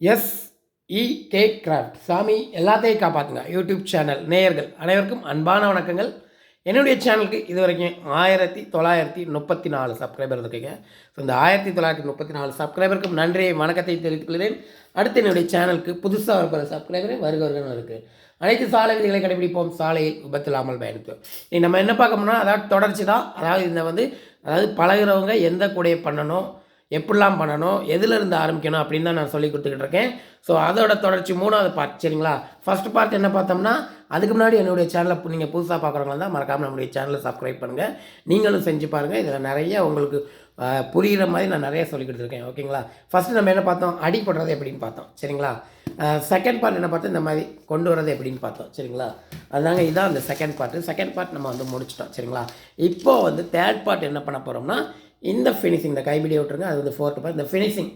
S E K craft சாமி எல்லாத்தையும் காப்பாற்றுங்க யூடியூப் சேனல் நேயர்கள் அனைவருக்கும் அன்பான வணக்கங்கள். என்னுடைய சேனலுக்கு இது வரைக்கும் ஆயிரத்தி தொள்ளாயிரத்தி முப்பத்தி நாலு சப்ஸ்கிரைபர் இருக்குங்க ஸோ இந்த ஆயிரத்தி தொள்ளாயிரத்தி முப்பத்தி நாலு சப்ஸ்கிரைபருக்கும் நன்றியை வணக்கத்தை தெரிவித்துக் கொள்கிறேன். அடுத்து என்னுடைய சேனலுக்கு புதுசாக இருக்கிற சப்ஸ்கிரைபரே வருக வருகன்னு இருக்குது அனைத்து சாலை விதிகளை கடைபிடிப்போம். சாலையை விபத்தில்லாமல் பயணித்தோம் நீ நம்ம என்ன பார்க்க போனால் அதாவது தொடர்ச்சி தான் அதாவது இந்த வந்து அதாவது பழகுறவங்க எந்த கூடையை பண்ணணும்? எப்படிலாம் பண்ணணும் எதுலேருந்து ஆரம்பிக்கணும் அப்படின்னு தான் நான் சொல்லி கொடுத்துக்கிட்டு இருக்கேன் ஸோ அதோட தொடர்ச்சி மூணாவது பார்ட் சரிங்களா? ஃபஸ்ட் பார்ட் என்ன பார்த்தோம்னா அதுக்கு முன்னாடி என்னுடைய சேனலை நீங்கள் புதுசாக பார்க்குறவங்க தான் மறக்காமல் நம்முடைய சேனலை சப்ஸ்கிரைப் பண்ணுங்கள் நீங்களும் செஞ்சு பாருங்கள் இதில் நிறைய உங்களுக்கு புரிகிற மாதிரி நான் நிறைய சொல்லி கொடுத்துருக்கேன். ஓகேங்களா? ஃபஸ்ட்டு நம்ம என்ன பார்த்தோம்? அடிப்படுறது எப்படின்னு பார்த்தோம். சரிங்களா? செகண்ட் பார்ட் என்ன பார்த்தோம்? இந்த மாதிரி கொண்டு வரது எப்படின்னு பார்த்தோம். சரிங்களா? அதுதாங்க இதான் அந்த செகண்ட் பார்ட்டு செகண்ட் பார்ட் நம்ம வந்து முடிச்சிட்டோம். சரிங்களா? இப்போது வந்து தேர்ட் பார்ட் என்ன பண்ண போகிறோம்னா இந்த ஃபினிஷிங் இந்த கைப்பிடியை விட்டுருங்க அது வந்து ஃபோர்த்து பார்த்து இந்த ஃபினிஷிங்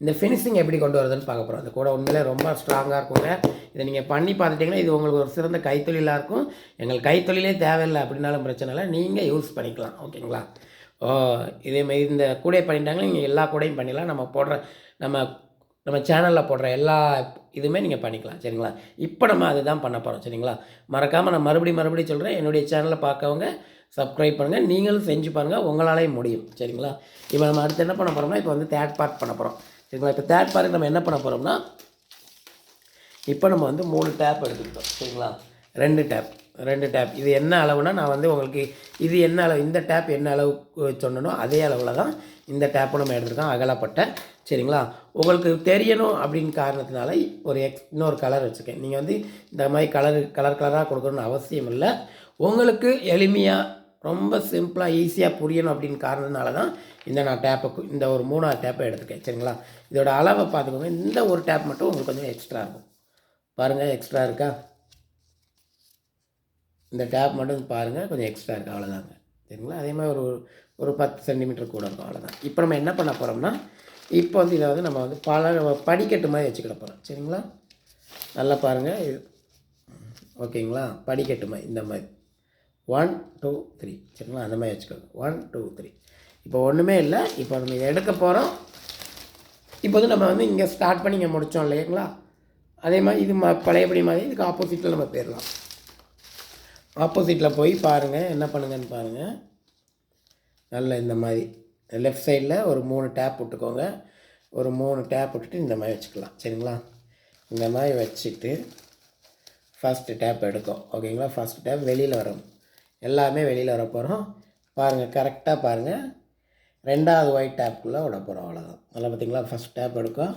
இந்த ஃபினிஷிங் எப்படி கொண்டு வருதுன்னு பார்க்க போகிறோம் அந்த கூட உண்மையிலே ரொம்ப ஸ்ட்ராங்காக இருக்குங்க இதை நீங்கள் பண்ணி பார்த்துட்டிங்கன்னா இது உங்களுக்கு ஒரு சிறந்த கைத்தொழிலாக இருக்கும். எங்கள் கைத்தொழிலே தேவையில்லை அப்படின்னாலும் பிரச்சனை இல்லை. நீங்கள் யூஸ் பண்ணிக்கலாம் ஓகேங்களா? ஓ இதேமாதிரி இந்த கூடையை பண்ணிட்டாங்கன்னா நீங்கள் எல்லா கூடையும் பண்ணிடலாம். நம்ம போடுற நம்ம நம்ம சேனலில் போடுற எல்லா இதுவுமே நீங்கள் பண்ணிக்கலாம் சரிங்களா? இப்போ நம்ம அதுதான் பண்ண போகிறோம் சரிங்களா? மறக்காமல் நான் மறுபடியும் மறுபடியும் சொல்கிறேன் என்னுடைய சேனலை பார்க்கவங்க சப்ஸ்கிரைப் பண்ணுங்கள் நீங்களும் செஞ்சு பாருங்கள் உங்களாலேயும் முடியும். சரிங்களா? இப்போ நம்ம அடுத்து என்ன பண்ண போகிறோம்னா இப்போ வந்து தேர்ட் பார்ட் பண்ண போகிறோம் சரிங்களா? இப்போ தேர்ட் பார்ட் நம்ம என்ன பண்ண போகிறோம்னா இப்போ நம்ம வந்து மூணு டேப் எடுத்துக்கிட்டோம். சரிங்களா? ரெண்டு டேப் ரெண்டு டேப் இது என்ன அளவுனா நான் வந்து உங்களுக்கு இது என்ன அளவு இந்த டேப் என்ன அளவு சொன்னனோ அதே அளவில் தான் இந்த டேப்பும் நம்ம எடுத்துருக்கோம். அகலப்பட்ட. சரிங்களா? உங்களுக்கு தெரியணும் அப்படின்னு காரணத்தினால ஒரு எக்ஸ் இன்னொரு கலர் வச்சுருக்கேன். நீங்கள் வந்து இந்த மாதிரி கலர் கலர் கலராக கொடுக்கணும்னு அவசியம் இல்லை. உங்களுக்கு எளிமையாக ரொம்ப சிம்பிளாக ஈஸியாக புரியணும் அப்படின்னு காரணத்தினால தான் இந்த நான் டேப்பை இந்த ஒரு மூணாவது டேப்பை எடுத்துக்கேன் சரிங்களா? இதோட அளவை பார்த்துக்கோங்க. இந்த ஒரு டேப் மட்டும் உங்களுக்கு கொஞ்சம் எக்ஸ்ட்ரா இருக்கும். பாருங்கள் எக்ஸ்ட்ரா இருக்கா? இந்த டேப் மட்டும் பாருங்கள் கொஞ்சம் எக்ஸ்ட்ரா இருக்குது அவ்வளோதாங்க சரிங்களா? அதே மாதிரி ஒரு ஒரு பத்து சென்டிமீட்டர் கூட இருக்கும் அவ்வளோதான் இப்போ நம்ம என்ன பண்ண போகிறோம்னா இப்போ வந்து இதை வந்து நம்ம வந்து பல படிக்கட்டு மாதிரி வச்சுக்கிட போகிறோம் சரிங்களா? நல்லா பாருங்கள் இது ஓகேங்களா? படிக்கட்டு மாதிரி இந்த மாதிரி. ஒன் டூ த்ரீ சரிங்களா? அந்த மாதிரி வச்சுக்கோங்க. ஒன் டூ த்ரீ இப்போ ஒன்றுமே இல்லை. இப்போ நம்ம இதை எடுக்க போகிறோம் இப்போ வந்து நம்ம வந்து இங்கே ஸ்டார்ட் பண்ணி இங்கே முடித்தோம் இல்லைங்களா? அதே மாதிரி இது ம பழையபடி மாதிரி இதுக்கு ஆப்போசிட்டில் நம்ம போயிடலாம். ஆப்போசிட்டில் போய் பாருங்கள் என்ன பண்ணுங்கன்னு பாருங்கள் நல்ல இந்த மாதிரி. லெஃப்ட் சைடில் ஒரு மூணு டேப் விட்டுக்கோங்க ஒரு மூணு டேப் விட்டுட்டு இந்த மாதிரி வச்சுக்கலாம். சரிங்களா? இந்த மாதிரி வச்சுட்டு ஃபஸ்ட்டு டேப் எடுக்கும். ஓகேங்களா ஃபஸ்ட் டேப் வெளியில் வரும். எல்லாமே வெளியில் வர போகிறோம் பாருங்கள் கரெக்டாக பாருங்கள் ரெண்டாவது ஒயிட் டேப்புக்குள்ளே விட போகிறோம் அவ்வளோதான் அதில் பார்த்தீங்களா ஃபஸ்ட் டேப் எடுக்கும்.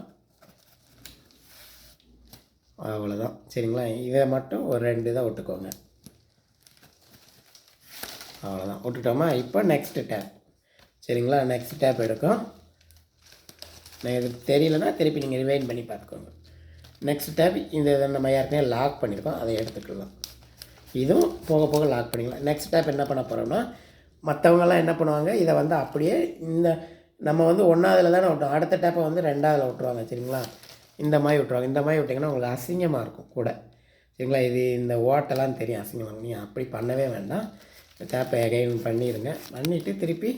அவ்வளோதான் சரிங்களா? இதை மட்டும் ஒரு ரெண்டு இதை விட்டுக்கோங்க. அவ்வளோதான் விட்டுட்டோமா? இப்போ நெக்ஸ்ட்டு டேப் சரிங்களா? நெக்ஸ்ட் டேப் எடுக்கும். நான் இது தெரியலனா திருப்பி நீங்கள் ரிவைன் பண்ணி பார்த்துக்கோங்க. நெக்ஸ்ட் டேப் இந்த இதை நம்ம ஏற்கனவே லாக் பண்ணியிருக்கோம். அதை எடுத்துக்கலாம். இதுவும் போக போக லாக் பண்ணிக்கலாம். நெக்ஸ்ட் டேப் என்ன பண்ண போகிறோம்னா மற்றவங்கெல்லாம் என்ன பண்ணுவாங்க? இதை வந்து அப்படியே இந்த நம்ம வந்து ஒன்றாவதுல தானே விட்டோம். அடுத்த டேப்பை வந்து ரெண்டாவதில் விட்ருவாங்க சரிங்களா? இந்த மாதிரி விட்ருவாங்க இந்த மாதிரி விட்டிங்கன்னா உங்களுக்கு அசிங்கமாக இருக்கும் கூட. சரிங்களா? இது இந்த ஓட்டெல்லாம் தெரியும் அசிங்கமாக இருக்கும். நீங்கள் அப்படி பண்ணவே வேண்டாம். டேப்பை எகைன் பண்ணிடுங்க பண்ணிவிட்டு திருப்பி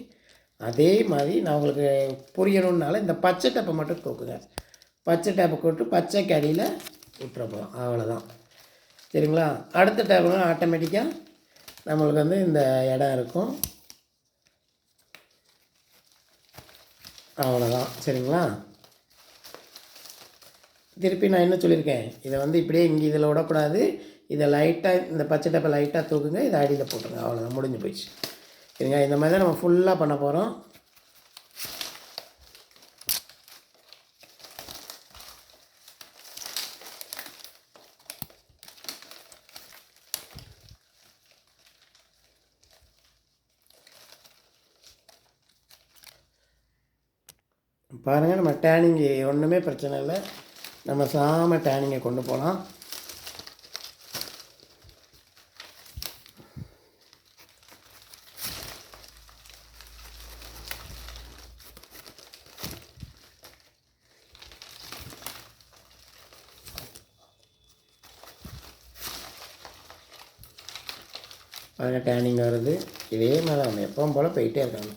அதே மாதிரி நான் உங்களுக்கு புரியணுன்னால இந்த பச்சை டேப்பை மட்டும் தூக்குங்க. பச்சை டேப்பை போட்டு பச்சைக்கு அடியில் விட்டுற போகிறோம் அவ்வளோதான் சரிங்களா? அடுத்த டேப்னா ஆட்டோமேட்டிக்காக நம்மளுக்கு வந்து இந்த இடம் இருக்கும். அவ்வளோதான் சரிங்களா? திருப்பி நான் என்ன சொல்லியிருக்கேன்? இதை வந்து இப்படியே இங்கே இதில் விடக்கூடாது. இதை லைட்டாக இந்த பச்சை டப்பை லைட்டாக தூக்குங்க இதை அடியில் போட்டுருங்க. அவ்வளோதான் முடிஞ்சு போயிடுச்சு. சரிங்க இந்த மாதிரி தான் நம்ம ஃபுல்லாக பண்ண போகிறோம் பாருங்கள் நம்ம டேனிங்கு ஒன்றுமே பிரச்சனை இல்லை. நம்ம சாம டேனிங்கை கொண்டு போகலாம் பாருங்கள் டேனிங் வருது. இதே மாதிரி தான் நம்ம எப்பவும் போல் போயிட்டே இருக்காங்க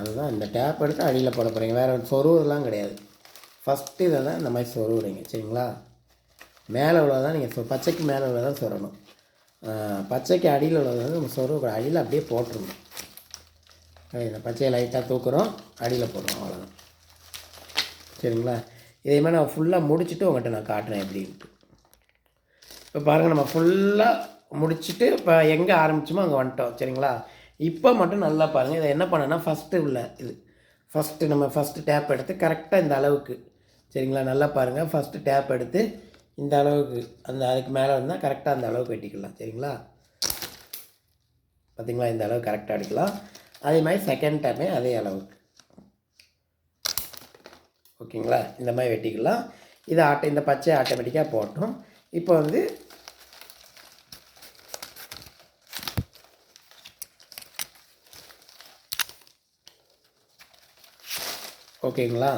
அதுதான் இந்த டேப் எடுத்து அடியில் போட போகிறீங்க வேறு சொருவுலாம் கிடையாது. ஃபஸ்ட்டு இதை தான் இந்த மாதிரி சொருவுறீங்க சரிங்களா? மேலே உள்ளதான் நீங்கள் சொ பச்சைக்கு மேலே உள்ளதான் சொரணும். பச்சைக்கு அடியில் உள்ளது வந்து நம்ம சொருவ அடியில் அப்படியே போட்டுருணும் இந்த பச்சையை லைட்டாக தூக்குறோம் அடியில் போடுறோம் அவ்வளோதான் சரிங்களா? இதே மாதிரி நான் ஃபுல்லாக முடிச்சுட்டு உங்கள்கிட்ட நான் காட்டுறேன் எப்படின்ட்டு. இப்போ பாருங்கள் நம்ம ஃபுல்லாக முடிச்சுட்டு இப்போ எங்கே ஆரம்பிச்சோமோ அங்கே வந்துட்டோம் சரிங்களா? இப்போ மட்டும் நல்லா பாருங்கள் இதை என்ன பண்ணேன்னா ஃபஸ்ட்டு உள்ள இது. ஃபஸ்ட்டு நம்ம ஃபஸ்ட்டு டேப் எடுத்து கரெக்டாக இந்த அளவுக்கு. சரிங்களா? நல்லா பாருங்கள் ஃபஸ்ட்டு டேப் எடுத்து இந்த அளவுக்கு அந்த அதுக்கு மேலே இருந்தால் கரெக்டாக அந்த அளவுக்கு வெட்டிக்கலாம். சரிங்களா? பார்த்தீங்களா இந்த அளவு கரெக்டாக அடிக்கலாம். அதே மாதிரி செகண்ட் டைமே அதே அளவுக்கு. ஓகேங்களா? இந்த மாதிரி வெட்டிக்கலாம். இதை ஆட்டோ இந்த பச்சை ஆட்டோமேட்டிக்காக போட்டோம். இப்போ வந்து ஓகேங்களா?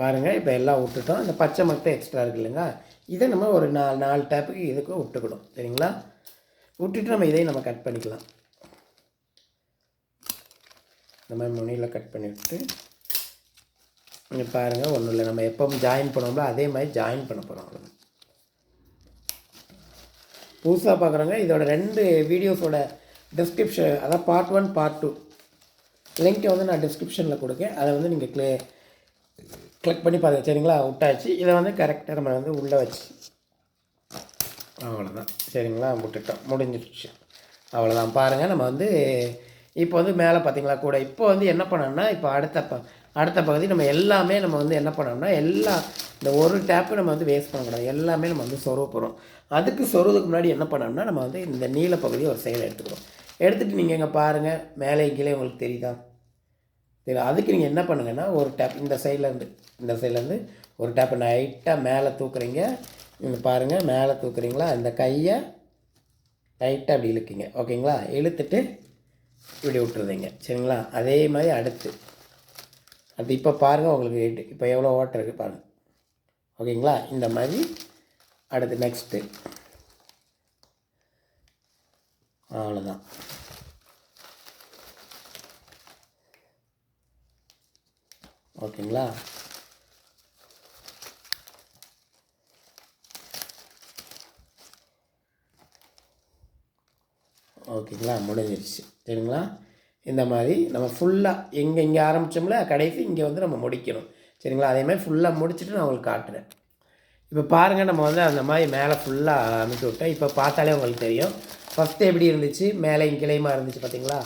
பாருங்கள் இப்போ எல்லாம் விட்டுட்டோம். இந்த பச்சை மட்டும் எக்ஸ்ட்ரா இருக்கு இல்லைங்க. இதை நம்ம ஒரு நாலு நாலு டேப்புக்கு இதுக்கு விட்டுக்கணும். சரிங்களா? விட்டுட்டு நம்ம இதையும் நம்ம கட் பண்ணிக்கலாம். இந்த மாதிரி முனியில் கட் பண்ணிவிட்டு இங்கே பாருங்கள் ஒன்றும் இல்லை. நம்ம எப்போ ஜாயின் பண்ணோம்ல அதே மாதிரி ஜாயின் பண்ண போகிறோம் அவ்வளோ புதுசாக பார்க்குறவங்க இதோட ரெண்டு வீடியோஸோட டிஸ்கிரிப்ஷன் அதான் பார்ட் ஒன் பார்ட் டூ லிங்க்கை வந்து நான் டிஸ்கிரிப்ஷனில் கொடுக்கேன். அதை வந்து நீங்கள் க்ளே கிளிக் பண்ணி பார்த்து சரிங்களா? விட்டாச்சு. இதை வந்து கரெக்டாக நம்ம வந்து உள்ளே வச்சு. அவ்வளோதான் சரிங்களா? விட்டுட்டோம். முடிஞ்சிடுச்சு. அவ்வளோதான் பாருங்கள் நம்ம வந்து இப்போ வந்து மேலே பார்த்தீங்களா கூட. இப்போ வந்து என்ன பண்ணோம்னா இப்போ அடுத்த ப அடுத்த பகுதி நம்ம எல்லாமே நம்ம வந்து என்ன பண்ணோம்னா எல்லா இந்த ஒரு டேப்பு நம்ம வந்து வேஸ்ட் பண்ணக்கூடாது. எல்லாமே நம்ம வந்து சொருவ போகிறோம் அதுக்கு சொல்கிறதுக்கு முன்னாடி என்ன பண்ணோம்னா நம்ம வந்து இந்த நீல பகுதியை ஒரு சைடில் எடுத்துக்கிறோம் எடுத்துகிட்டு நீங்கள் இங்கே பாருங்கள் மேலே கீழே உங்களுக்கு தெரியுதா? சரி அதுக்கு நீங்கள் என்ன பண்ணுங்கன்னா ஒரு டேப் இந்த சைட்லேருந்து இந்த சைட்லேருந்து ஒரு டேப்பை லைட்டாக மேலே தூக்குறீங்க. நீங்கள் பாருங்கள் மேலே தூக்குறீங்களா? இந்த கையை லைட்டாக அப்படி இழுக்குங்க. ஓகேங்களா? இழுத்துட்டு இப்படி விட்டுருதீங்க. சரிங்களா? அதே மாதிரி அடுத்து. அது இப்போ பாருங்கள் உங்களுக்கு இப்போ எவ்வளோ ஓட்டம் இருக்குது பாருங்கள் ஓகேங்களா? இந்த மாதிரி அடுத்து நெக்ஸ்ட்டு அவ்வளோதான் ஓகேங்களா? ஓகேங்களா? முடிஞ்சிருச்சு. சரிங்களா? இந்த மாதிரி நம்ம ஃபுல்லாக எங்கே இங்கே ஆரம்பித்தோம்ல கடைசி இங்கே வந்து நம்ம முடிக்கணும். சரிங்களா? அதேமாதிரி ஃபுல்லாக முடிச்சுட்டு நான் உங்களுக்கு காட்டுறேன். இப்போ பாருங்கள் நம்ம வந்து அந்த மாதிரி மேலே ஃபுல்லாக அமைச்சு விட்டோம் இப்போ பார்த்தாலே உங்களுக்கு தெரியும். ஃபஸ்ட்டு எப்படி இருந்துச்சு? மேலே கிளையுமா இருந்துச்சு பார்த்தீங்களா?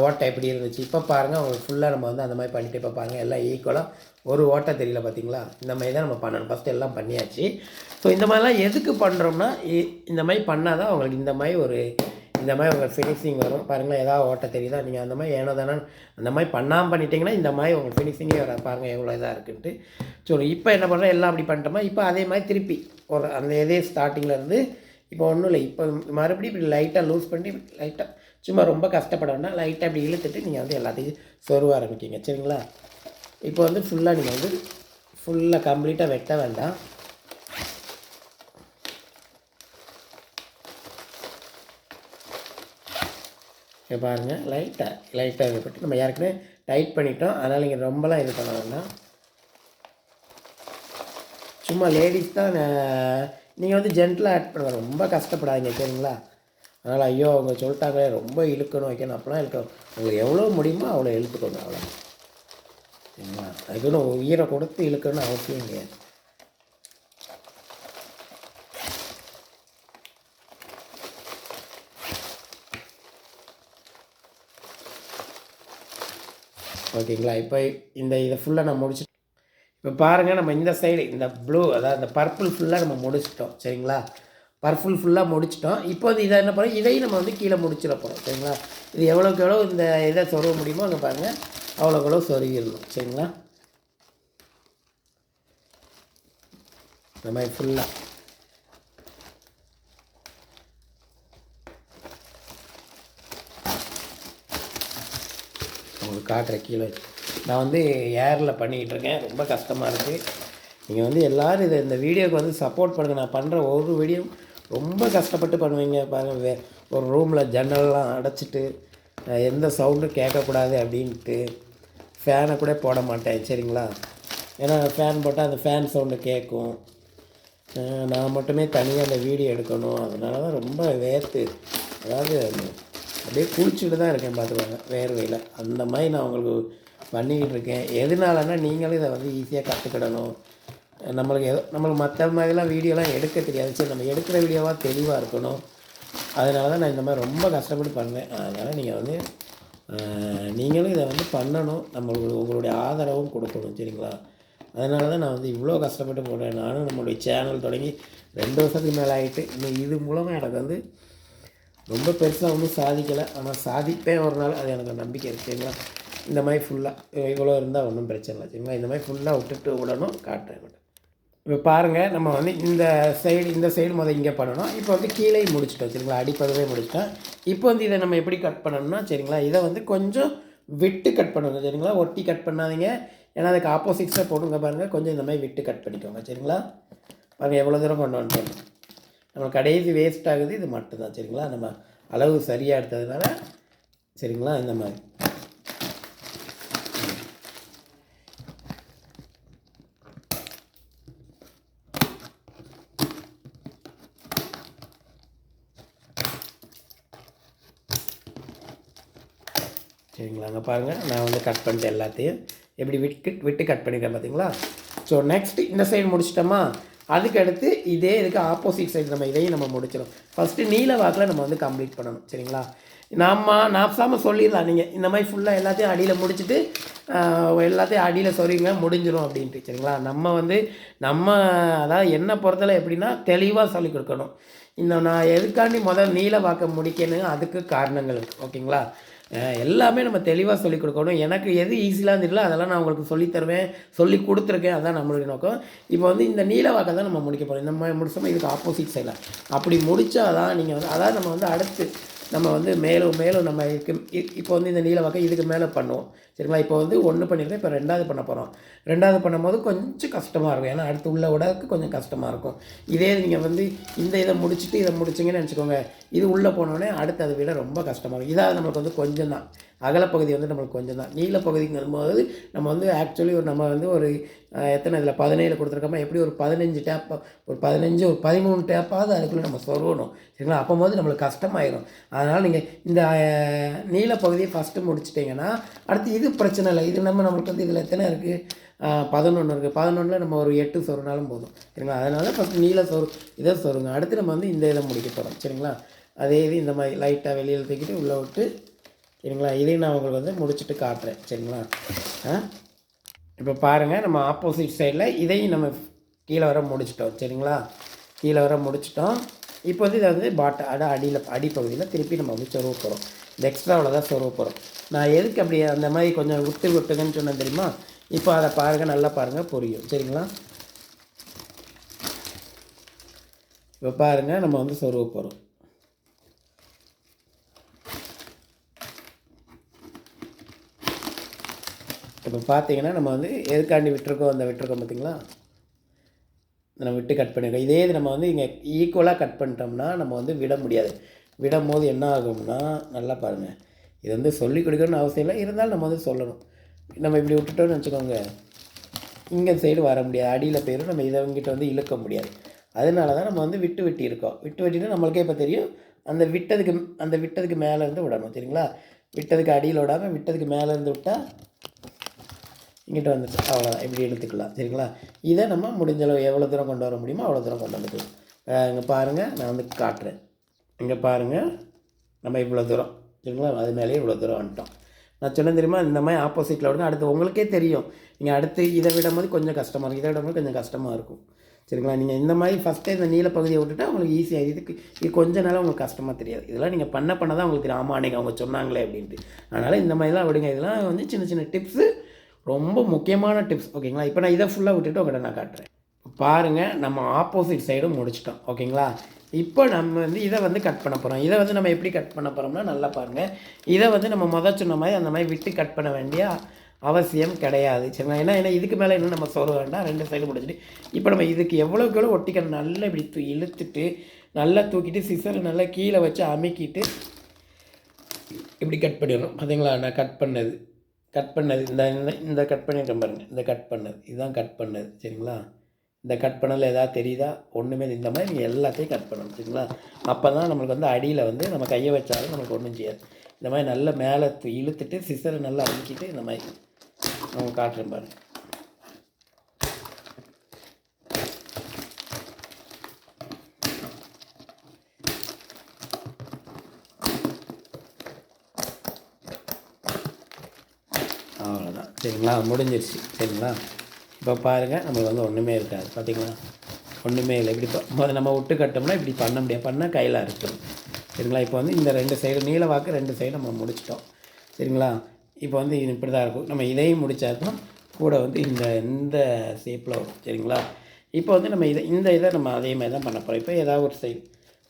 ஓட்டை எப்படி இருந்துச்சு? இப்போ பாருங்கள் உங்களுக்கு ஃபுல்லாக நம்ம வந்து அந்த மாதிரி பண்ணிட்டு இப்போ பாருங்கள் எல்லாம் ஈக்குவலாக ஒரு ஓட்டை தெரியல பார்த்தீங்களா? இந்த மாதிரி தான் நம்ம பண்ணணும். ஃபஸ்ட்டு எல்லாம் பண்ணியாச்சு. ஸோ இந்த மாதிரிலாம் எதுக்கு பண்ணுறோம்னா இ- இந்த மாதிரி பண்ணால் தான் உங்களுக்கு இந்த மாதிரி ஒரு இந்த மாதிரி உங்கள் ஃபினிஷிங் வரும். பாருங்களேன் ஏதாவது ஓட்ட தெரியுதா? நீங்கள் அந்த மாதிரி ஏனோ தானே அந்த மாதிரி பண்ணாமல் பண்ணிட்டீங்கன்னா இந்த மாதிரி உங்கள் ஃபினிஷிங்கே வர பாருங்கள் எவ்வளோ இதாக இருக்குன்ட்டு. ஸோ இப்போ என்ன பண்ணுறோம் எல்லாம் அப்படி பண்ணிட்டோமா? இப்போ அதே மாதிரி திருப்பி ஒரு அந்த இதே ஸ்டார்டிங்கில் இருந்து இப்போ ஒன்றும் இல்லை. இப்போ மறுபடியும் இப்படி லைட்டாக லூஸ் பண்ணி லைட்டாக சும்மா ரொம்ப கஷ்டப்பட லைட்டாக அப்படி இழுத்துட்டு நீங்கள் வந்து எல்லாத்தையும் சொருவ ஆரம்பிக்கிங்க. சரிங்களா? இப்போ வந்து ஃபுல்லாக நீங்கள் வந்து ஃபுல்லாக கம்ப்ளீட்டாக வெட்ட வேண்டாம். இங்கே பாருங்கள் லைட்டாக லைட்டாக இது பட்டு நம்ம ஏற்கனவே டைட் பண்ணிட்டோம். அதனால் இங்கே ரொம்பலாம் இது பண்ண வேண்டாம். சும்மா லேடிஸ் தான் நீங்கள் வந்து ஜென்டலாக ஆட் பண்ணுங்க ரொம்ப கஷ்டப்படாதீங்க சரிங்களா? அதனால் ஐயோ அவங்க சொல்லிட்டாங்களே ரொம்ப இழுக்கணும் வைக்கணும் அப்போலாம் இழுக்கணும். உங்களுக்கு எவ்வளோ முடியுமோ அவ்வளோ இழுத்துக்கோங்க அவ்வளோ சரிங்களா? அதுக்குன்னு உயிரை கொடுத்து இழுக்கணும்னு அவசியம் கிடையாது. ஓகேங்களா? இப்போ இந்த இதை ஃபுல்லாக நான் முடிச்சு இப்போ பாருங்கள் நம்ம இந்த சைடு இந்த ப்ளூ அதாவது இந்த பர்பிள் ஃபுல்லாக நம்ம முடிச்சிட்டோம் சரிங்களா? பர்பிள் ஃபுல்லாக முடிச்சிட்டோம். இப்போ வந்து இதை என்ன பண்ணுறோம் இதையும் நம்ம வந்து கீழே முடிச்சிட போகிறோம் சரிங்களா? இது எவ்வளோக்கு எவ்வளோ இந்த இதை சொருக முடியுமோ அங்கே பாருங்கள் அவ்வளோக்கு எவ்வளோ சொருகிடணும் சரிங்களா? இந்த மாதிரி ஃபுல்லாக உங்களுக்கு காட்டுற கீழே. நான் வந்து ஏரில் பண்ணிக்கிட்டு இருக்கேன் ரொம்ப கஷ்டமாக இருக்குது நீங்கள் வந்து எல்லோரும் இதை இந்த வீடியோக்கு வந்து சப்போர்ட் பண்ணுங்கள் நான் பண்ணுற ஒரு வீடியோ ரொம்ப கஷ்டப்பட்டு பண்ணுவீங்க. பாருங்கள் வே ஒரு ரூமில் ஜன்னல்லாம் அடைச்சிட்டு எந்த சவுண்டும் கேட்கக்கூடாது அப்படின்ட்டு ஃபேனை கூட போட மாட்டேன். சரிங்களா? ஏன்னா ஃபேன் போட்டால் அந்த ஃபேன் சவுண்டு கேட்கும். நான் மட்டுமே தனியாக அந்த வீடியோ எடுக்கணும். அதனால தான் ரொம்ப வேர்த்து அதாவது அப்படியே குளிச்சுட்டு தான் இருக்கேன் பார்த்துக்கோங்க வேர்வையில் அந்த மாதிரி நான் உங்களுக்கு பண்ணிக்கிட்டு இருக்கேன். எதனாலன்னா நீங்களும் இதை வந்து ஈஸியாக கற்றுக்கிடணும் நம்மளுக்கு எதோ நம்மளுக்கு மற்ற மாதிரிலாம் வீடியோலாம் எடுக்க தெரியாது. சரி நம்ம எடுக்கிற வீடியோவாக தெளிவாக இருக்கணும். அதனால தான் நான் இந்த மாதிரி ரொம்ப கஷ்டப்பட்டு பண்ணேன் அதனால் நீங்கள் வந்து நீங்களும் இதை வந்து பண்ணணும். நம்மளுக்கு உங்களுடைய ஆதரவும் கொடுக்கணும். சரிங்களா? அதனால தான் நான் வந்து இவ்வளோ கஷ்டப்பட்டு போடுறேன் நானும் நம்மளுடைய சேனல் தொடங்கி ரெண்டு வருஷத்துக்கு மேலே ஆகிட்டு இன்னும் இது மூலமாக எனக்கு வந்து ரொம்ப பெருசாக ஒன்றும் சாதிக்கலை. ஆனால் சாதிப்பேன் ஒரு நாள் அது எனக்கு நம்பிக்கை இருக்குங்களா சரிங்களா இந்த மாதிரி ஃபுல்லாக இவ்வளோ இருந்தால் ஒன்றும் பிரச்சனை இல்லை. சரிங்களா? இந்த மாதிரி ஃபுல்லாக விட்டுட்டு விடணும் காட்டுறேன் இப்போ பாருங்கள் நம்ம வந்து இந்த சைடு இந்த சைடு முதல் இங்கே பண்ணணும். இப்போ வந்து கீழே முடிச்சிட்டோம் சரிங்களா? அடிப்படவே முடிச்சிட்டோம். இப்போ வந்து இதை நம்ம எப்படி கட் பண்ணணும்னா சரிங்களா? இதை வந்து கொஞ்சம் விட்டு கட் பண்ணுங்க சரிங்களா? ஒட்டி கட் பண்ணாதீங்க. ஏன்னா அதுக்கு ஆப்போசிட்ஸாக போடுங்க பாருங்கள் கொஞ்சம் இந்த மாதிரி விட்டு கட் பண்ணிக்கோங்க சரிங்களா? பாருங்கள் எவ்வளோ தூரம் கொண்டு வந்துட்டோம். நம்ம கடைசி வேஸ்ட் ஆகுது இது மட்டும்தான். சரிங்களா? நம்ம அளவு சரியாக எடுத்ததுனால சரிங்களா? இந்த மாதிரி. சரிங்களாங்க பாருங்கள் நான் வந்து கட் பண்ணிட்டேன் எல்லாத்தையும். எப்படி விட்டு விட்டு கட் பண்ணிக்கிறேன் பார்த்தீங்களா ஸோ நெக்ஸ்ட் இந்த சைடு முடிச்சிட்டோமா? அதுக்கடுத்து இதே இதுக்கு ஆப்போசிட் சைடு நம்ம இதையும் நம்ம முடிச்சிடும் ஃபஸ்ட்டு நீல வாக்கில் நம்ம வந்து கம்ப்ளீட் பண்ணணும். சரிங்களா? நம்ம நாப்சாமல் சொல்லிடலாம். நீங்கள் இந்த மாதிரி ஃபுல்லாக எல்லாத்தையும் அடியில் முடிச்சுட்டு எல்லாத்தையும் அடியில் சொல்லிங்க முடிஞ்சிடும் அப்படின்ட்டு. சரிங்களா? நம்ம வந்து நம்ம அதாவது என்ன பொறுத்தல எப்படின்னா தெளிவாக சொல்லிக் கொடுக்கணும். இந்த நான் எதுக்காண்டி முதல் நீல வாக்க முடிக்கணும்? அதுக்கு காரணங்கள் இருக்குது ஓகேங்களா? எல்லாமே நம்ம தெளிவாக சொல்லிக் கொடுக்கணும். எனக்கு எது ஈஸியாக தெரியல அதெல்லாம் நான் உங்களுக்கு சொல்லித்தருவேன் சொல்லி கொடுத்துருக்கேன். அதான் நம்மளுடைய நோக்கம். இப்போ வந்து இந்த நீல வாக்கை தான் நம்ம முடிக்க போகிறோம் இந்த மாதிரி முடிச்சோமா இதுக்கு ஆப்போசிட் செய்யலாம் அப்படி முடிச்சாதான் நீங்கள் வந்து அதாவது நம்ம வந்து அடுத்து நம்ம வந்து மேலும் மேலும் நம்ம இதுக்கு இப்போ வந்து இந்த நீல வாக்கை இதுக்கு மேலே பண்ணுவோம். சரிங்களா? இப்போ வந்து ஒன்று பண்ணியிருக்கேன் இப்போ ரெண்டாவது பண்ண போகிறோம் ரெண்டாவது பண்ணும்போது கொஞ்சம் கஷ்டமாக இருக்கும். ஏன்னா அடுத்து உள்ள விடக்கு கொஞ்சம் கஷ்டமாக இருக்கும். இதே நீங்கள் வந்து இந்த இதை முடிச்சுட்டு இதை முடிச்சிங்கன்னு நினச்சிக்கோங்க. இது உள்ளே போனோடனே அடுத்து அதை விட ரொம்ப கஷ்டமாக இருக்கும். இதாவது நம்மளுக்கு வந்து கொஞ்சம் தான். அகலப்பகுதி வந்து நம்மளுக்கு கொஞ்சம் தான். நீளப்பகுதிங்கும் போது நம்ம வந்து ஆக்சுவலி ஒரு நம்ம வந்து ஒரு எத்தனை இதில்? பதினேழு கொடுத்துருக்கோமா? எப்படி ஒரு பதினஞ்சு டேப் ஒரு பதினஞ்சு ஒரு பதிமூணு டேப்பாவது அதுக்குள்ளே நம்ம சொருகணும். சரிங்களா? அப்போ போது நம்மளுக்கு கஷ்டமாயிரும். அதனால் நீங்கள் இந்த நீளப்பகுதியை ஃபஸ்ட்டு முடிச்சிட்டிங்கன்னா அடுத்து இது பிரச்சனை இல்லை. இது நம்ம நம்மளுக்கு வந்து இதில் எத்தனை இருக்குது பதினொன்று இருக்குது பதினொன்றில் நம்ம ஒரு எட்டு சொருனாலும் போதும். சரிங்களா? அதனால் ஃபஸ்ட்டு நீல சொரு இதை சொருங்க. அடுத்து நம்ம வந்து இந்த இதை முடிக்க போகிறோம் சரிங்களா? அதே இது இந்த மாதிரி லைட்டாக வெளியில் தூக்கிட்டு உள்ளே விட்டு சரிங்களா? இதையும் நான் உங்களுக்கு வந்து முடிச்சுட்டு காட்டுறேன். சரிங்களா? ஆ? இப்போ பாருங்கள் நம்ம ஆப்போசிட் சைடில் இதையும் நம்ம கீழே வர முடிச்சிட்டோம். சரிங்களா? கீழே வர முடிச்சிட்டோம். இப்போ வந்து இதை வந்து பாட்ட அட அடியில் அடிப்பகுதியில் திருப்பி நம்ம வந்து சொருவ போகிறோம் இந்த எக்ஸ்ட்ராவில் தான் சொருவ போகிறோம் நான் எதுக்கு அப்படி அந்த மாதிரி கொஞ்சம் விட்டு விட்டுங்கன்னு சொன்னேன் தெரியுமா? இப்போ அதை பாருங்கள் நல்லா பாருங்கள் புரியும். சரிங்களா? இப்போ பாருங்கள் நம்ம வந்து சொருவ போகிறோம் இப்போ பார்த்தீங்கன்னா நம்ம வந்து எதுக்காண்டி விட்டுருக்கோம் அந்த விட்டுருக்கோம் பார்த்தீங்களா? நம்ம விட்டு கட் பண்ணிடுறோம். இதே இது நம்ம வந்து இங்கே ஈக்குவலாக கட் பண்ணிட்டோம்னா நம்ம வந்து விட முடியாது. விடும் போது என்ன ஆகும்னா நல்லா பாருங்கள் இது வந்து சொல்லிக் கொடுக்கணும்னு அவசியம் இல்லை. இருந்தாலும் நம்ம வந்து சொல்லணும். நம்ம இப்படி விட்டுட்டோம்னு வச்சுக்கோங்க. இங்கே சைடு வர முடியாது. அடியில் போயிடும். நம்ம இதை வந்து இழுக்க முடியாது. அதனால தான் நம்ம வந்து விட்டு வெட்டி இருக்கோம். விட்டு வெட்டினா நம்மளுக்கே இப்போ தெரியும். அந்த விட்டதுக்கு அந்த விட்டதுக்கு மேலே இருந்து விடணும். சரிங்களா? விட்டதுக்கு அடியில் விடாமல் விட்டதுக்கு மேலே இருந்து விட்டால் இங்கிட்ட வந்துட்டு அவ்வளோதான் இப்படி எடுத்துக்கலாம். சரிங்களா? இதை நம்ம முடிஞ்சளவு எவ்வளோ தூரம் கொண்டு வர முடியுமோ அவ்வளோ தூரம் கொண்டு வந்துக்கலாம். இங்கே பாருங்கள் நான் வந்து காட்டுறேன். இங்கே பாருங்கள் நம்ம இவ்வளோ தூரம். சரிங்களா? அது மேலேயே இவ்வளோ தூரம் வந்துட்டோம். நான் சொன்னேன் தெரியுமா? இந்த மாதிரி ஆப்போசிட்டில் விடுங்க. அடுத்து உங்களுக்கே தெரியும். நீங்கள் அடுத்து இதை விடும் போது கொஞ்சம் கஷ்டமாக இருக்கும். இதை விடும் போது கொஞ்சம் கஷ்டமாக இருக்கும். சரிங்களா? நீங்கள் இந்த மாதிரி ஃபஸ்ட்டே இந்த நீல பகுதியை விட்டுட்டா உங்களுக்கு ஈஸியாக இதுக்கு இது கொஞ்ச நாள் உங்களுக்கு கஷ்டமாக தெரியாது. இதெல்லாம் நீங்கள் பண்ண பண்ண தான் உங்களுக்கு தெரியும் ஆமாம் அன்றைக்கி அவங்க சொன்னாங்களே அப்படின்ட்டு. அதனால் இந்த மாதிரிலாம் விடுங்க. இதெல்லாம் வந்து சின்ன சின்ன டிப்ஸு ரொம்ப முக்கியமான டிப்ஸ் ஓகேங்களா இப்போ நான் இதை ஃபுல்லாக விட்டுட்டு உங்கள்கிட்ட நான் காட்டுறேன். பாருங்கள் நம்ம ஆப்போசிட் சைடும் முடிச்சிட்டோம் ஓகேங்களா இப்போ நம்ம வந்து இதை வந்து கட் பண்ண போகிறோம் இதை வந்து நம்ம எப்படி கட் பண்ண போகிறோம்னா நல்லா பாருங்கள் இதை வந்து நம்ம முதல் சொன்ன மாதிரி அந்த மாதிரி விட்டு கட் பண்ண வேண்டிய அவசியம் கிடையாது. சரிங்களா? ஏன்னா ஏன்னா இதுக்கு மேலே இன்னும் நம்ம சொல்ல வேண்டாம். ரெண்டு சைடு முடிச்சுட்டு இப்போ நம்ம இதுக்கு எவ்வளோக்கு எவ்வளோ ஒட்டிக்கணும்? நல்லா இப்படி தூ இழுத்துட்டு நல்லா தூக்கிட்டு சிசரை நல்லா கீழே வச்சு அமுக்கிட்டு இப்படி கட் பண்ணிடணும். பார்த்தீங்களா நான் கட் பண்ணது. கட் பண்ணது இந்த இந்த- கட் பண்ணியிருக்கேன் பாருங்கள் இந்த கட் பண்ணது இதுதான் கட் பண்ணது சரிங்களா? இந்த கட் பண்ணதில் எதாவது தெரியுதா? ஒன்றுமே இந்த மாதிரி நீங்கள் எல்லாத்தையும் கட் பண்ணணும் சரிங்களா? அப்போ தான் நம்மளுக்கு வந்து அடியில் வந்து நம்ம கையை வச்சாலும் நமக்கு ஒன்றும் செய்யாது. இந்த மாதிரி நல்லா மேலே இழுத்துட்டு சிசரை நல்லா அமுக்கிட்டு இந்த மாதிரி. நம்ம காட்டுறேன் பாருங்கள் அவ்வளோதான் சரிங்களா? முடிஞ்சிருச்சு. சரிங்களா? இப்போ பாருங்கள் நம்மளுக்கு வந்து ஒன்றுமே இருக்காது. பார்த்தீங்களா ஒன்றுமே இல்லை. இப்படி இப்போ முதல்ல நம்ம விட்டு கட்டோம்னா இப்படி பண்ண முடியாது. பண்ணால் கையில் இருக்கும் சரிங்களா? இப்போ வந்து இந்த ரெண்டு சைடு நீல வாக்கு ரெண்டு சைடு நம்ம முடிச்சிட்டோம். சரிங்களா? இப்போ வந்து இது இப்படி தான் இருக்கும். நம்ம இதையும் முடிச்சாதான் கூட வந்து இந்த இந்த ஷேப்பில் வரும். சரிங்களா? இப்போ வந்து நம்ம இதை இந்த இதை நம்ம அதே மாதிரி தான் பண்ண போகிறோம் இப்போ ஏதாவது ஒரு சைடு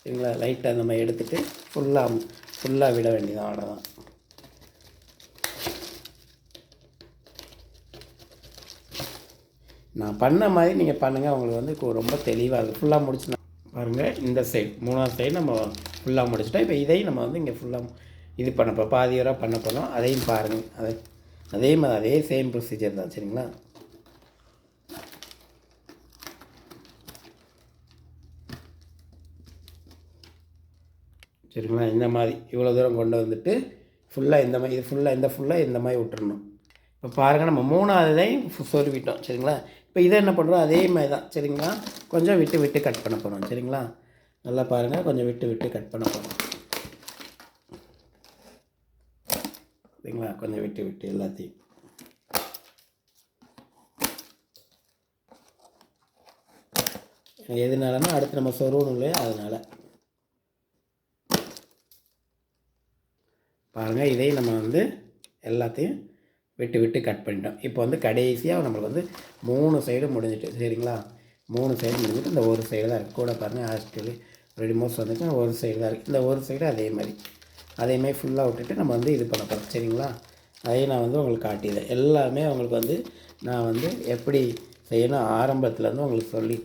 சரிங்களா? லைட்டாக நம்ம எடுத்துகிட்டு ஃபுல்லாக ஃபுல்லாக விட வேண்டியதான் அவ்வளோதான் நான் பண்ண மாதிரி நீங்கள் பண்ணுங்கள் உங்களுக்கு வந்து ரொம்ப தெளிவாக இருக்குது ஃபுல்லாக முடிச்சுனா பாருங்கள் இந்த சைடு மூணாவது சைடு நம்ம ஃபுல்லாக முடிச்சிட்டோம் இப்போ இதையும் நம்ம வந்து இங்கே ஃபுல்லாக இது பண்ணப்போ பாதி வரை பண்ண போனோம் அதையும் பாருங்கள் அதை அதே மாதிரி அதே சேம் ப்ரொசீஜர் தான் சரிங்களா? சரிங்களா? இந்த மாதிரி இவ்வளோ தூரம் கொண்டு வந்துட்டு ஃபுல்லாக இந்த மாதிரி இது ஃபுல்லாக இந்த ஃபுல்லாக இந்த மாதிரி விட்டுறணும். இப்போ பாருங்கள் நம்ம மூணாவதையும் சொருவிட்டோம் சரிங்களா? இப்போ இதை என்ன பண்ணுறோம்? அதே மாதிரி தான். சரிங்களா? கொஞ்சம் விட்டு விட்டு கட் பண்ண போகிறோம். சரிங்களா? நல்லா பாருங்கள் கொஞ்சம் விட்டு விட்டு கட் பண்ண போகிறோம். சரிங்களா? கொஞ்சம் விட்டு விட்டு எல்லாத்தையும். எதுனாலன்னா அடுத்து நம்ம சொருவணும் இல்லையா அதனால். பாருங்கள் இதையும் நம்ம வந்து எல்லாத்தையும் விட்டு விட்டு கட் பண்ணிட்டோம். இப்போ வந்து கடைசியாக நம்மளுக்கு வந்து மூணு சைடு முடிஞ்சிட்டு சரிங்களா? மூணு சைடு முடிஞ்சிட்டு இந்த ஒரு சைடு தான் இருக்குது கூட பாருங்கள் ஹாஸ்டலு ரெடிமோஸ் வந்துட்டு ஒரு சைடு தான் இருக்குது இந்த ஒரு சைடு அதே மாதிரி. அதே மாதிரி ஃபுல்லாக விட்டுட்டு நம்ம வந்து இது பண்ண போகிறோம் சரிங்களா? அதையும் நான் வந்து உங்களுக்கு காட்டியது எல்லாமே உங்களுக்கு வந்து நான் வந்து எப்படி செய்யணும் ஆரம்பத்துலேருந்து உங்களுக்கு சொல்லி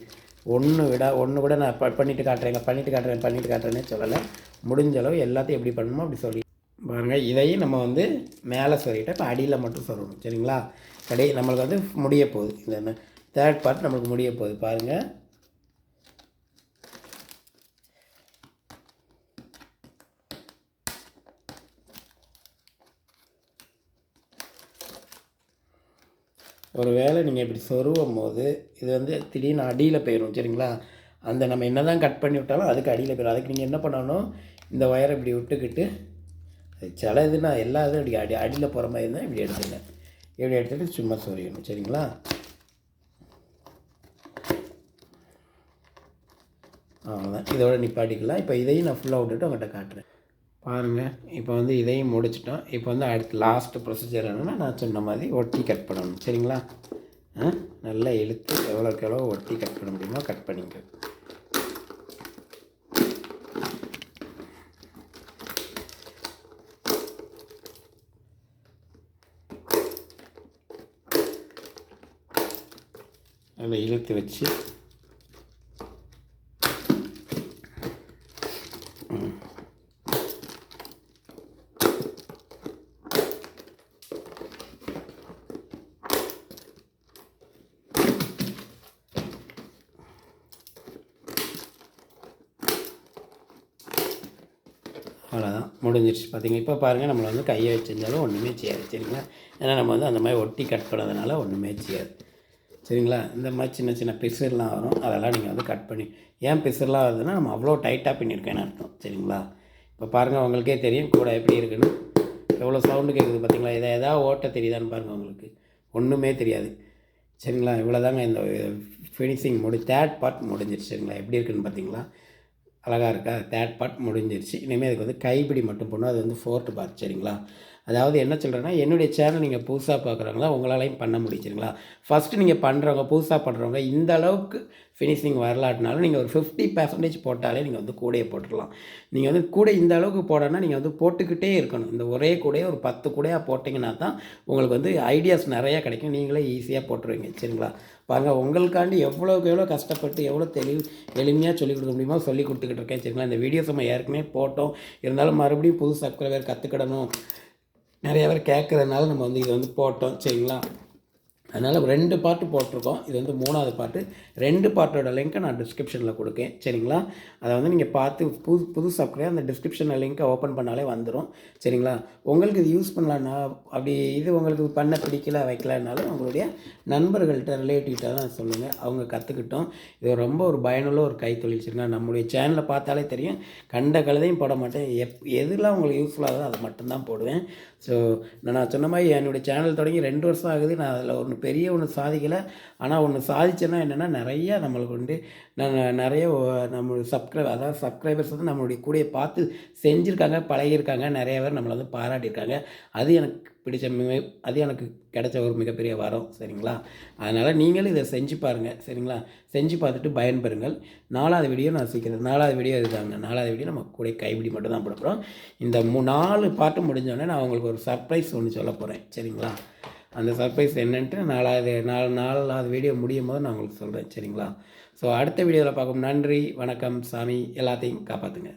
ஒன்று விட ஒன்று கூட நான் ப பண்ணிவிட்டு காட்டுறேங்க பண்ணிட்டு காட்டுறேன் பண்ணிவிட்டு காட்டுறேன்னே சொல்லலை. முடிஞ்ச அளவு எல்லாத்தையும் எப்படி பண்ணணுமோ அப்படி சொல்லி பாருங்கள் இதையும் நம்ம வந்து மேலே சொல்லிட்டு இப்போ அடியில் மட்டும் சொல்லணும் சரிங்களா? கடை நம்மளுக்கு வந்து முடிய போகுது. இந்த தேர்ட் பார்ட் நம்மளுக்கு முடிய போகுது. பாருங்கள் ஒரு வேளை நீங்கள் இப்படி சொருவும் போது இது வந்து திடீர்னு அடியில் போயிடும் சரிங்களா? அந்த நம்ம என்ன தான் கட் பண்ணி விட்டாலும் அதுக்கு அடியில் போயிடும் அதுக்கு நீங்கள் என்ன பண்ணணும்? இந்த ஒயரை இப்படி விட்டுக்கிட்டு சில இதுனா எல்லா இதுவும் இப்படி அடி அடியில் போகிற மாதிரி இருந்தால் இப்படி எடுத்துங்க இப்படி எடுத்துகிட்டு சும்மா சொரியணும் சரிங்களா? அவ்வளோதான் இதோட நிப்பாட்டிக்கலாம். இப்போ இதையும் நான் ஃபுல்லாக விட்டுட்டு உங்கள்கிட்ட காட்டுறேன். பாருங்கள் இப்போ வந்து இதையும் முடிச்சிட்டோம். இப்போ வந்து அடுத்து லாஸ்ட்டு ப்ரொசீஜர் என்னென்னா நான் சொன்ன மாதிரி ஒட்டி கட் பண்ணணும். சரிங்களா? ஆ? நல்லா இழுத்து எவ்வளோக்கு எவ்வளோ ஒட்டி கட் பண்ண முடியுமோ கட் பண்ணிக்க நல்லா இழுத்து வச்சு அவ்வளோதான் முடிஞ்சிருச்சு. பார்த்தீங்க இப்போ பாருங்கள் நம்மளை வந்து கையை வச்சிருந்தாலும் ஒன்றுமே செய்யாது சரிங்களா? ஏன்னா நம்ம வந்து அந்த மாதிரி ஒட்டி கட் பண்ணதுனால ஒன்றுமே செய்யாது. சரிங்களா? இந்த மாதிரி சின்ன சின்ன பிசுலாம் வரும். அதெல்லாம் நீங்கள் வந்து கட் பண்ணி ஏன் பிசுலாம் வருதுன்னா நம்ம அவ்வளோ டைட்டாக பண்ணியிருக்கேன்னு அர்த்தம். சரிங்களா? இப்போ பாருங்கள் உங்களுக்கே தெரியும் கூட எப்படி இருக்குன்னு. எவ்வளோ சவுண்டு கேட்குது பார்த்தீங்களா? இதை எதாவது ஓட்ட தெரியுதான்னு பாருங்கள் உங்களுக்கு. ஒன்றுமே தெரியாது. சரிங்களா? இவ்வளோ தாங்க இந்த ஃபினிஷிங் முடி தேர்ட் பார்ட் முடிஞ்சிருச்சு. சரிங்களா? எப்படி இருக்குன்னு பார்த்தீங்களா? அழகாக இருக்கா? தேர்ட் பார்ட் முடிஞ்சிருச்சு. இனிமேல் அதுக்கு வந்து கைப்பிடி மட்டும் போடணும். அது வந்து ஃபோர்த்து பார்ட் சரிங்களா? அதாவது என்ன சொல்கிறேன்னா என்னுடைய சேனல் நீங்கள் புதுசாக பார்க்குறவங்களா உங்களாலையும் பண்ண முடிச்சுங்களா ஃபஸ்ட்டு நீங்கள் பண்ணுறவங்க புதுசாக பண்ணுறவங்க இந்த அளவுக்கு ஃபினிஷிங் வரலாட்டினாலும் நீங்கள் ஒரு ஃபிஃப்டி பர்சன்டேஜ் போட்டாலே நீங்கள் வந்து கூடையை போட்டுடலாம். நீங்கள் வந்து கூடை இந்த அளவுக்கு போடணும்னா நீங்கள் வந்து போட்டுக்கிட்டே இருக்கணும். இந்த ஒரே கூடையை ஒரு பத்து கூடையாக போட்டிங்கன்னா தான் உங்களுக்கு வந்து ஐடியாஸ் நிறையா கிடைக்கும். நீங்களே ஈஸியாக போட்டுருவீங்க. சரிங்களா? பாருங்கள் உங்களுக்காண்டி எவ்வளோக்கு எவ்வளோ கஷ்டப்பட்டு எவ்வளோ தெளிவு எளிமையாக சொல்லிக் கொடுக்க முடியுமோ சொல்லி கொடுத்துக்கிட்டு இருக்கேன். சரிங்களா? இந்த வீடியோஸ் நம்ம ஏற்கனவே போட்டோம். இருந்தாலும் மறுபடியும் புது சப்ஸ்கிரைபர் கற்றுக்கிடணும் நிறைய பேர் கேட்குறதுனால நம்ம வந்து இது வந்து போட்டோம் சரிங்களா? அதனால் ரெண்டு பாட்டு போட்டிருக்கோம். இது வந்து மூணாவது பாட்டு. ரெண்டு பாட்டோட லிங்க்கை நான் டிஸ்கிரிப்ஷனில் கொடுக்கேன் சரிங்களா? அதை வந்து நீங்கள் பார்த்து புது புது சப்ஸ்கிரைப் அந்த டிஸ்கிரிப்ஷனில் லிங்க்கை ஓப்பன் பண்ணாலே வந்துடும் சரிங்களா? உங்களுக்கு இது யூஸ் பண்ணலான்னா அப்படி இது உங்களுக்கு பண்ண பிடிக்கல வைக்கலனாலும் உங்களுடைய நண்பர்கள்ட்ட ரிலேட்டிவ்கிட்ட தான் சொல்லுங்கள் அவங்க கற்றுக்கிட்டோம் இது ரொம்ப ஒரு பயனுள்ள ஒரு கைத்தொழில் சரிங்களா? நம்முடைய சேனலில் பார்த்தாலே தெரியும். கண்ட கழுதையும் போட மாட்டேன். எப் எதெல்லாம் உங்களுக்கு யூஸ்ஃபுல்லாக அதை மட்டும்தான் போடுவேன். ஸோ நான் சொன்ன மாதிரி என்னுடைய சேனல் தொடங்கி ரெண்டு வருஷம் ஆகுது. நான் அதில் ஒன்று பெரிய ஒன்று சாதிக்கலை. ஆனால் ஒன்று சாதிச்சேன்னா என்னென்னா நிறையா நம்மளுக்கு வந்து நான் நிறைய நம்ம சப்ஸ்கிரைப் அதாவது சப்ஸ்கிரைபர்ஸ் வந்து நம்மளுடைய கூடயே பார்த்து செஞ்சுருக்காங்க பழகியிருக்காங்க. நிறைய பேர் நம்மளை வந்து பாராட்டியிருக்காங்க. அது எனக்கு பிடிச்ச மிக அது எனக்கு கிடைச்ச ஒரு மிகப்பெரிய வரம் சரிங்களா? அதனால் நீங்களும் இதை செஞ்சு பாருங்கள் சரிங்களா? செஞ்சு பார்த்துட்டு பயன்பெறுங்கள். நாலாவது வீடியோ நான் சீக்கிரம் நாலாவது வீடியோ இதுதாங்க. நாலாவது வீடியோ நம்ம கூட கைப்பிடி மட்டும் தான் போட இந்த மூ நாலு பாட்டு முடிஞ்சோடனே நான் உங்களுக்கு ஒரு சர்ப்ரைஸ் ஒன்று சொல்ல போகிறேன் சரிங்களா? அந்த சர்ப்ரைஸ் என்னன்ட்டு நாலாவது நாலு நாலாவது வீடியோ முடியும் போது நான் உங்களுக்கு சொல்கிறேன் சரிங்களா? ஸோ அடுத்த வீடியோவில் பார்க்கும் நன்றி வணக்கம் சாமி எல்லாத்தையும் காப்பாற்றுங்க